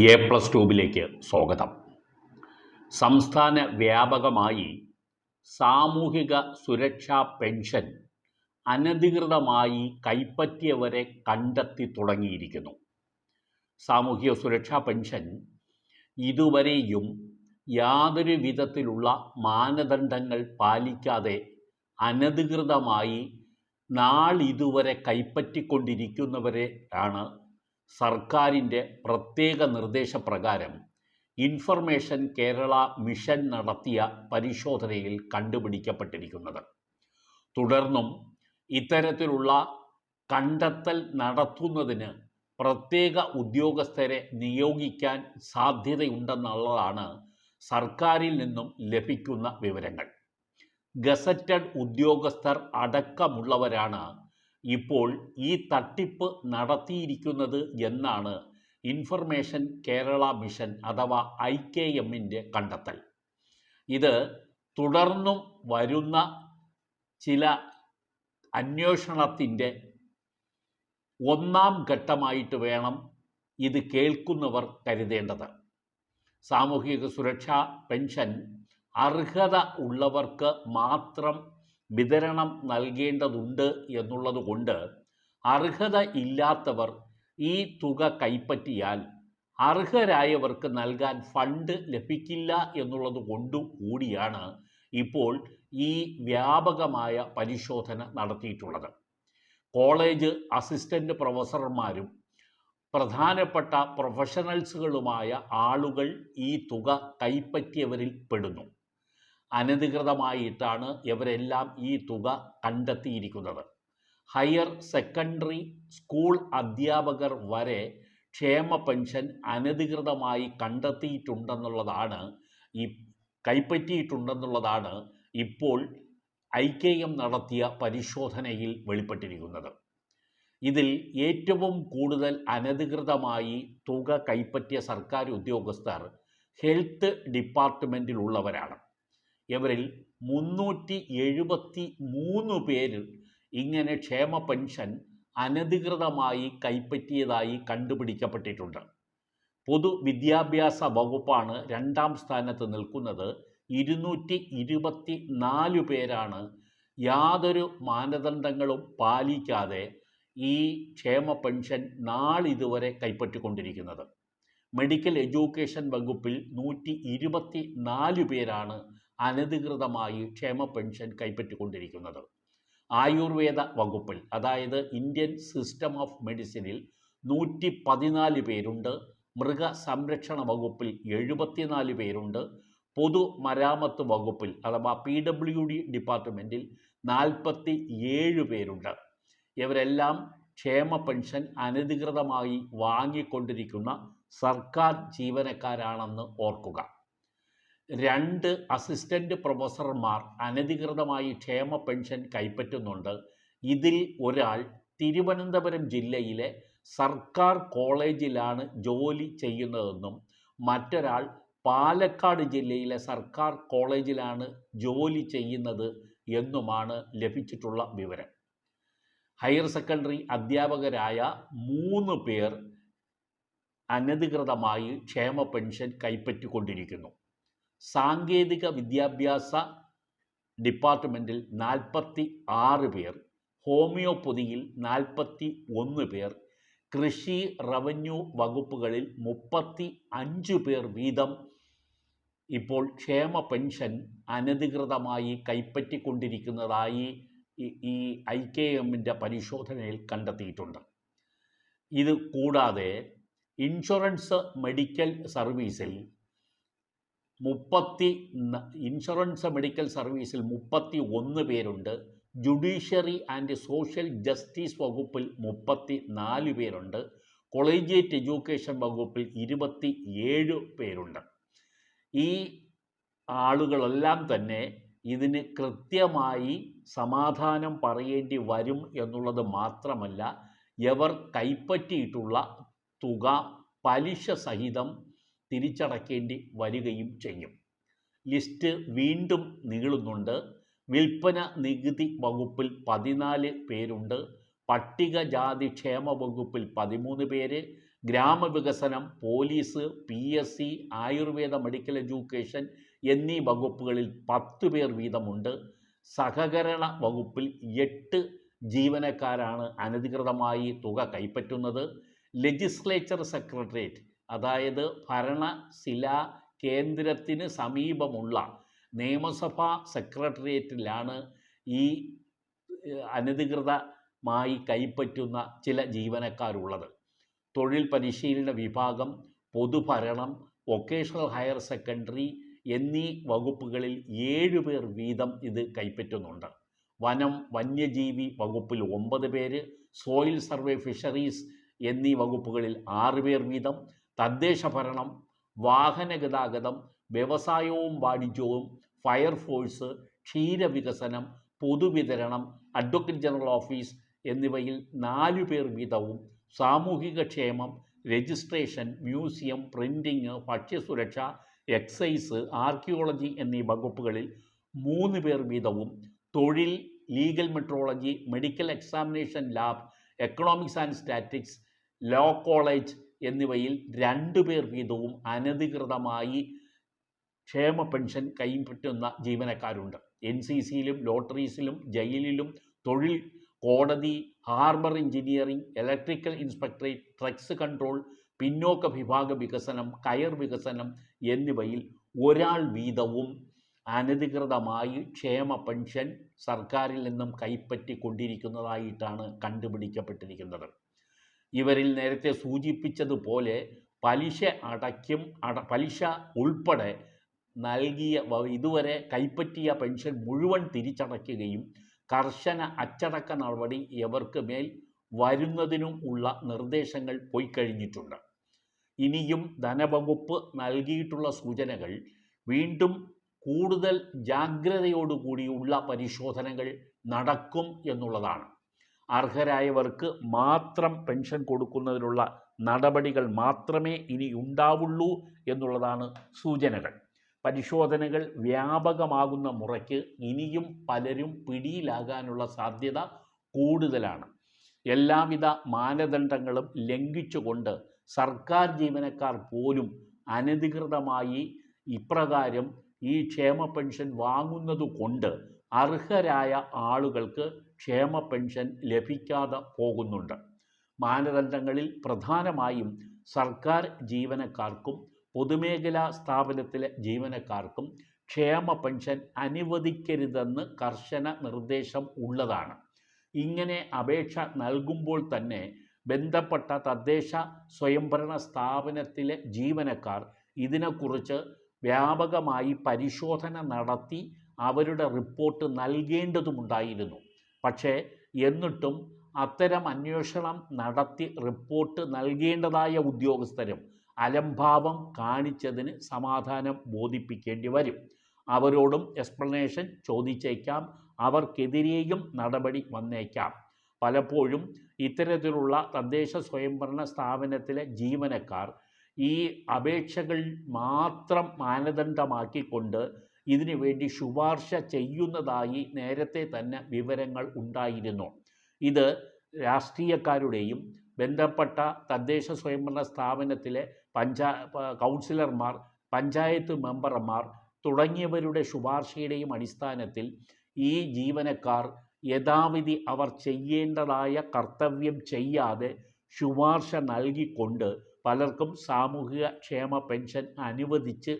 A plus ട്യൂബിലേക്ക് സ്വാഗതം. സംസ്ഥാന വ്യാപകമായി സാമൂഹിക സുരക്ഷാ പെൻഷൻ അനധികൃതമായി കൈപ്പറ്റിയവരെ കണ്ടെത്തി തുടങ്ങിയിരിക്കുന്നു. സാമൂഹിക സുരക്ഷാ പെൻഷൻ ഇതുവരെയും യാതൊരു വിധത്തിലുള്ള മാനദണ്ഡങ്ങൾ പാലിക്കാതെ അനധികൃതമായി നാളിതുവരെ കൈപ്പറ്റിക്കൊണ്ടിരിക്കുന്നവരെ ആണ് സർക്കാരിന്റെ പ്രത്യേക നിർദ്ദേശപ്രകാരം ഇൻഫർമേഷൻ കേരള മിഷൻ നടത്തിയ പരിശോധനയിൽ കണ്ടുപിടിക്കപ്പെട്ടിരിക്കുന്നത്. തുടർന്നും ഇത്തരത്തിലുള്ള കണ്ടെത്തൽ നടത്തുന്നതിന് പ്രത്യേക ഉദ്യോഗസ്ഥരെ നിയോഗിക്കാൻ സാധ്യതയുണ്ടെന്നുള്ളതാണ് സർക്കാരിൽ നിന്നും ലഭിക്കുന്ന വിവരങ്ങൾ. ഗസറ്റഡ് ഉദ്യോഗസ്ഥർ അടക്കമുള്ളവരാണ് ഇപ്പോൾ ഈ തട്ടിപ്പ് നടത്തിയിരിക്കുന്നത് എന്നാണ് ഇൻഫർമേഷൻ കേരള മിഷൻ അഥവാ ഐ കെ എമ്മിന്റെ കണ്ടെത്തൽ. ഇത് തുടർന്നും വരുന്ന ചില അന്വേഷണത്തിന്റെ ഒന്നാം ഘട്ടമായിട്ട് വേണം ഇത് കേൾക്കുന്നവർ കരുതേണ്ടത്. സാമൂഹിക സുരക്ഷാ പെൻഷൻ അർഹത ഉള്ളവർക്ക് മാത്രം വിതരണം നൽകേണ്ടതുണ്ട് എന്നുള്ളതുകൊണ്ട് അർഹത ഇല്ലാത്തവർ ഈ തുക കൈപ്പറ്റിയാൽ അർഹരായവർക്ക് നൽകാൻ ഫണ്ട് ലഭിക്കില്ല എന്നുള്ളത് കൊണ്ടു കൂടിയാണ് ഇപ്പോൾ ഈ വ്യാപകമായ പരിശോധന നടത്തിയിട്ടുള്ളത്. കോളേജ് അസിസ്റ്റന്റ് പ്രൊഫസർമാരും പ്രധാനപ്പെട്ട പ്രൊഫഷണൽസുകളുമായ ആളുകൾ ഈ തുക കൈപ്പറ്റിയവരിൽ പെടുന്നു. അനധികൃതമായിട്ടാണ് ഇവരെല്ലാം ഈ തുക കണ്ടെത്തിയിരിക്കുന്നത്. ഹയർ സെക്കൻഡറി സ്കൂൾ അധ്യാപകർ വരെ ക്ഷേമ പെൻഷൻ അനധികൃതമായി കണ്ടെത്തിയിട്ടുണ്ടെന്നുള്ളതാണ് ഈ കൈപ്പറ്റിയിട്ടുണ്ടെന്നുള്ളതാണ് ഇപ്പോൾ ഐ കെ എം നടത്തിയ പരിശോധനയിൽ വെളിപ്പെട്ടിരിക്കുന്നത്. ഇതിൽ ഏറ്റവും കൂടുതൽ അനധികൃതമായി തുക കൈപ്പറ്റിയ സർക്കാർ ഉദ്യോഗസ്ഥർ ഹെൽത്ത് ഡിപ്പാർട്ട്മെന്റിലുള്ളവരാണ് ഇവരിൽ മുന്നൂറ്റി എഴുപത്തി മൂന്ന് പേര് ഇങ്ങനെ ക്ഷേമ പെൻഷൻ അനധികൃതമായി കൈപ്പറ്റിയതായി കണ്ടുപിടിക്കപ്പെട്ടിട്ടുണ്ട്. പൊതുവിദ്യാഭ്യാസ വകുപ്പാണ് രണ്ടാം സ്ഥാനത്ത് നിൽക്കുന്നത്. ഇരുന്നൂറ്റി ഇരുപത്തി നാല് പേരാണ് യാതൊരു മാനദണ്ഡങ്ങളും പാലിക്കാതെ ഈ ക്ഷേമ പെൻഷൻ നാളിതുവരെ കൈപ്പറ്റിക്കൊണ്ടിരിക്കുന്നത്. മെഡിക്കൽ എഡ്യൂക്കേഷൻ വകുപ്പിൽ നൂറ്റി ഇരുപത്തി നാല് പേരാണ് അനധികൃതമായി ക്ഷേമ പെൻഷൻ കൈപ്പറ്റിക്കൊണ്ടിരിക്കുന്നത്. ആയുർവേദ വകുപ്പിൽ അതായത് ഇന്ത്യൻ സിസ്റ്റം ഓഫ് മെഡിസിനിൽ നൂറ്റി പതിനാല് പേരുണ്ട് മൃഗസംരക്ഷണ വകുപ്പിൽ എഴുപത്തിനാല് പേരുണ്ട് പൊതുമരാമത്ത് വകുപ്പിൽ അഥവാ പി ഡബ്ല്യു ഡി ഡിപ്പാർട്ട്മെന്റിൽ നാൽപ്പത്തി ഏഴ് പേരുണ്ട്. ഇവരെല്ലാം ക്ഷേമ പെൻഷൻ അനധികൃതമായി വാങ്ങിക്കൊണ്ടിരിക്കുന്ന സർക്കാർ ജീവനക്കാരാണെന്ന് ഓർക്കുക. രണ്ട് അസിസ്റ്റന്റ് പ്രൊഫസർമാർ അനധികൃതമായി ക്ഷേമ പെൻഷൻ കൈപ്പറ്റുന്നുണ്ട്. ഇതിൽ ഒരാൾ തിരുവനന്തപുരം ജില്ലയിലെ സർക്കാർ കോളേജിലാണ് ജോലി ചെയ്യുന്നതെന്നും മറ്റൊരാൾ പാലക്കാട് ജില്ലയിലെ സർക്കാർ കോളേജിലാണ് ജോലി ചെയ്യുന്നത് എന്നുമാണ് ലഭിച്ചിട്ടുള്ള വിവരം. ഹയർ സെക്കൻഡറി അധ്യാപകരായ മൂന്ന് പേർ അനധികൃതമായി ക്ഷേമ പെൻഷൻ കൈപ്പറ്റിക്കൊണ്ടിരിക്കുന്നു. സാങ്കേതിക വിദ്യാഭ്യാസ ഡിപ്പാർട്ട്മെന്റിൽ നാൽപ്പത്തി ആറ് പേർ ഹോമിയോപ്പതിയിൽ നാൽപ്പത്തി ഒന്ന് പേർ കൃഷി റവന്യൂ വകുപ്പുകളിൽ മുപ്പത്തി അഞ്ച് പേർ വീതം ഇപ്പോൾ ക്ഷേമ പെൻഷൻ അനധികൃതമായി കൈപ്പറ്റിക്കൊണ്ടിരിക്കുന്നതായി ഈ ഐ കെ എമ്മിന്റെ പരിശോധനയിൽ കണ്ടെത്തിയിട്ടുണ്ട്. ഇത് കൂടാതെ ഇൻഷുറൻസ് മെഡിക്കൽ സർവീസിൽ മുപ്പത്തി ഇൻഷുറൻസ് മെഡിക്കൽ സർവീസിൽ മുപ്പത്തി ഒന്ന് പേരുണ്ട്. ജുഡീഷ്യറി ആൻഡ് സോഷ്യൽ ജസ്റ്റിസ് വകുപ്പിൽ മുപ്പത്തി നാല് പേരുണ്ട്. കൊളേജിയേറ്റ് എഡ്യൂക്കേഷൻ വകുപ്പിൽ ഇരുപത്തി ഏഴ് പേരുണ്ട്. ഈ ആളുകളെല്ലാം തന്നെ ഇതിന് കൃത്യമായി സമാധാനം പറയേണ്ടി വരും എന്നുള്ളത് മാത്രമല്ല എവർ കൈപ്പറ്റിയിട്ടുള്ള തുക പലിശ സഹിതം തിരിച്ചടക്കേണ്ടി വരികയും ചെയ്യും. ലിസ്റ്റ് വീണ്ടും നീളുന്നുണ്ട്. വിൽപ്പന നികുതി വകുപ്പിൽ പതിനാല് പേരുണ്ട്. പട്ടികജാതി ക്ഷേമ വകുപ്പിൽ പതിമൂന്ന് പേര്. ഗ്രാമവികസനം police P S C Ayurveda medical education എന്നീ വകുപ്പുകളിൽ പത്ത് പേർ വീതമുണ്ട്. സഹകരണ വകുപ്പിൽ എട്ട് ജീവനക്കാരാണ് അനധികൃതമായി തുക കൈപ്പറ്റുന്നത്. ലെജിസ്ലേച്ചർ സെക്രട്ടേറിയറ്റ് അതായത് ഭരണശിലാ കേന്ദ്രത്തിന് സമീപമുള്ള നിയമസഭാ സെക്രട്ടേറിയറ്റിലാണ് ഈ അനധികൃതമായി കൈപ്പറ്റുന്ന ചില ജീവനക്കാരുള്ളത്. തൊഴിൽ പരിശീലന വിഭാഗം പൊതുഭരണം വൊക്കേഷണൽ ഹയർ സെക്കൻഡറി എന്നീ വകുപ്പുകളിൽ ഏഴ് പേർ വീതം ഇത് കൈപ്പറ്റുന്നുണ്ട്. വനം വന്യജീവി വകുപ്പിൽ ഒമ്പത് പേര് സോയിൽ സർവേ ഫിഷറീസ് എന്നീ വകുപ്പുകളിൽ ആറ് പേർ വീതം തദ്ദേശ ഭരണം വാഹന ഗതാഗതം വ്യവസായവും വാണിജ്യവും ഫയർഫോഴ്സ് ക്ഷീരവികസനം പൊതുവിതരണം അഡ്വക്കേറ്റ് ജനറൽ ഓഫീസ് എന്നിവയിൽ നാലു പേർ വീതവും സാമൂഹിക ക്ഷേമം രജിസ്ട്രേഷൻ മ്യൂസിയം പ്രിന്റിങ് ഭക്ഷ്യസുരക്ഷ എക്സൈസ് ആർക്കിയോളജി എന്നീ വകുപ്പുകളിൽ മൂന്ന് പേർ വീതവും തൊഴിൽ legal metrology medical examination lab economics and statics law college എന്നിവയിൽ രണ്ടു പേർ വീതവും അനധികൃതമായി ക്ഷേമ പെൻഷൻ കൈപ്പറ്റുന്ന ജീവനക്കാരുണ്ട്. എൻ സി സിയിലും ലോട്ടറീസിലും ജയിലിലും തൊഴിൽ കോടതി harbour engineering electrical inspectorate drugs control പിന്നോക്ക വിഭാഗ വികസനം കയർ വികസനം എന്നിവയിൽ ഒരാൾ വീതവും അനധികൃതമായി ക്ഷേമ പെൻഷൻ സർക്കാരിൽ നിന്നും കൈപ്പറ്റിക്കൊണ്ടിരിക്കുന്നതായിട്ടാണ് കണ്ടുപിടിക്കപ്പെട്ടിരിക്കുന്നത്. ഇവരിൽ നേരത്തെ സൂചിപ്പിച്ചതുപോലെ പലിശ അടയ്ക്കും അട പലിശ ഉൾപ്പെടെ നൽകിയ ഇതുവരെ കൈപ്പറ്റിയ പെൻഷൻ മുഴുവൻ തിരിച്ചടയ്ക്കുകയും കർശന അച്ചടക്ക നടപടി ഇവർക്ക് മേൽ വരുന്നതിനും ഉള്ള നിർദ്ദേശങ്ങൾ പോയി കഴിഞ്ഞിട്ടുണ്ട്. ഇനിയും ധനവകുപ്പ് നൽകിയിട്ടുള്ള സൂചനകൾ വീണ്ടും കൂടുതൽ ജാഗ്രതയോടുകൂടിയുള്ള പരിശോധനകൾ നടക്കും എന്നുള്ളതാണ്. അർഹരായവർക്ക് മാത്രം പെൻഷൻ കൊടുക്കുന്നതിനുള്ള നടപടികൾ മാത്രമേ ഇനി ഉണ്ടാവുള്ളൂ എന്നുള്ളതാണ് സൂചനകൾ. പരിശോധനകൾ വ്യാപകമാകുന്ന മുറയ്ക്ക് ഇനിയും പലരും പിടിയിലാകാനുള്ള സാധ്യത കൂടുതലാണ്. എല്ലാവിധ മാനദണ്ഡങ്ങളും ലംഘിച്ചുകൊണ്ട് സർക്കാർ ജീവനക്കാർ പോലും അനധികൃതമായി ഇപ്രകാരം ഈ ക്ഷേമ പെൻഷൻ വാങ്ങുന്നത് കൊണ്ട് അർഹരായ ആളുകൾക്ക് ക്ഷേമ പെൻഷൻ ലഭിക്കാതെ പോകുന്നുണ്ട്. മാനദണ്ഡങ്ങളിൽ പ്രധാനമായും സർക്കാർ ജീവനക്കാർക്കും പൊതുമേഖലാ സ്ഥാപനത്തിലെ ജീവനക്കാർക്കും ക്ഷേമ പെൻഷൻ അനുവദിക്കരുതെന്ന് കർശന നിർദ്ദേശം ഉള്ളതാണ്. ഇങ്ങനെ അപേക്ഷ നൽകുമ്പോൾ തന്നെ ബന്ധപ്പെട്ട തദ്ദേശ സ്വയംഭരണ സ്ഥാപനത്തിലെ ജീവനക്കാർ ഇതിനെക്കുറിച്ച് വ്യാപകമായി പരിശോധന നടത്തി അവരുടെ റിപ്പോർട്ട് നൽകേണ്ടതുമുണ്ടായിരുന്നു. പക്ഷേ എന്നിട്ടും അത്തരം അന്വേഷണം നടത്തി റിപ്പോർട്ട് നൽകേണ്ടതായ ഉദ്യോഗസ്ഥരും അലംഭാവം കാണിച്ചതിന് സമാധാനം ബോധിപ്പിക്കേണ്ടി വരും. അവരോടും എക്സ്പ്ലനേഷൻ ചോദിച്ചേക്കാം. അവർക്കെതിരെയും നടപടി വന്നേക്കാം. പലപ്പോഴും ഇത്തരത്തിലുള്ള തദ്ദേശ സ്വയംഭരണ സ്ഥാപനത്തിലെ ജീവനക്കാർ ഈ അപേക്ഷകൾ മാത്രം മാനദണ്ഡമാക്കിക്കൊണ്ട് ഇതിനു വേണ്ടി ശുപാർശ ചെയ്യുന്നതായി നേരത്തെ തന്നെ വിവരങ്ങൾ ഉണ്ടായിരുന്നു. ഇത് രാഷ്ട്രീയക്കാരുടെയും ബന്ധപ്പെട്ട തദ്ദേശ സ്വയംഭരണ സ്ഥാപനത്തിലെ പഞ്ചാ കൗൺസിലർമാർ പഞ്ചായത്ത് മെമ്പർമാർ തുടങ്ങിയവരുടെ ശുപാർശയുടെയും അടിസ്ഥാനത്തിൽ ഈ ജീവനക്കാർ യഥാവിധി അവർ ചെയ്യേണ്ടതായ കർത്തവ്യം ചെയ്യാതെ ശുപാർശ നൽകിക്കൊണ്ട് പലർക്കും സാമൂഹിക ക്ഷേമ പെൻഷൻ അനുവദിച്ച്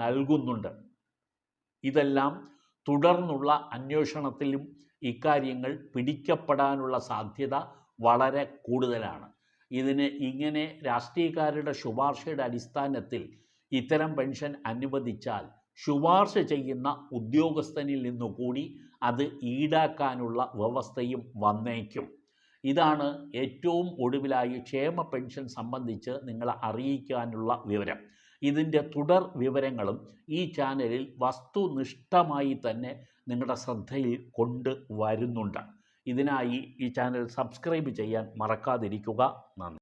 നൽകുന്നുണ്ട്. ഇതെല്ലാം തുടർന്നുള്ള അന്വേഷണത്തിലും ഇക്കാര്യങ്ങൾ പിടിക്കപ്പെടാനുള്ള സാധ്യത വളരെ കൂടുതലാണ്. ഇതിന് ഇങ്ങനെ രാഷ്ട്രീയക്കാരുടെ ശുപാർശയുടെ അടിസ്ഥാനത്തിൽ ഇത്തരം പെൻഷൻ അനുവദിച്ചാൽ ശുപാർശ ചെയ്യുന്ന ഉദ്യോഗസ്ഥനിൽ നിന്നുകൂടി അത് ഈടാക്കാനുള്ള വ്യവസ്ഥയും വന്നേക്കും. ഇതാണ് ഏറ്റവും ഒടുവിലായി ക്ഷേമ പെൻഷൻ സംബന്ധിച്ച് നിങ്ങളെ അറിയിക്കാനുള്ള വിവരം. ഇതിന്റെ തുടർ വിവരങ്ങളും ഈ ചാനലിൽ വസ്തുനിഷ്ഠമായി തന്നെ നിങ്ങളുടെ ശ്രദ്ധയിൽ കൊണ്ട് വരുന്നുണ്ട്. ഇതിനായി ഈ ചാനൽ സബ്സ്ക്രൈബ് ചെയ്യാൻ മറക്കാതിരിക്കുക. നന്ദി.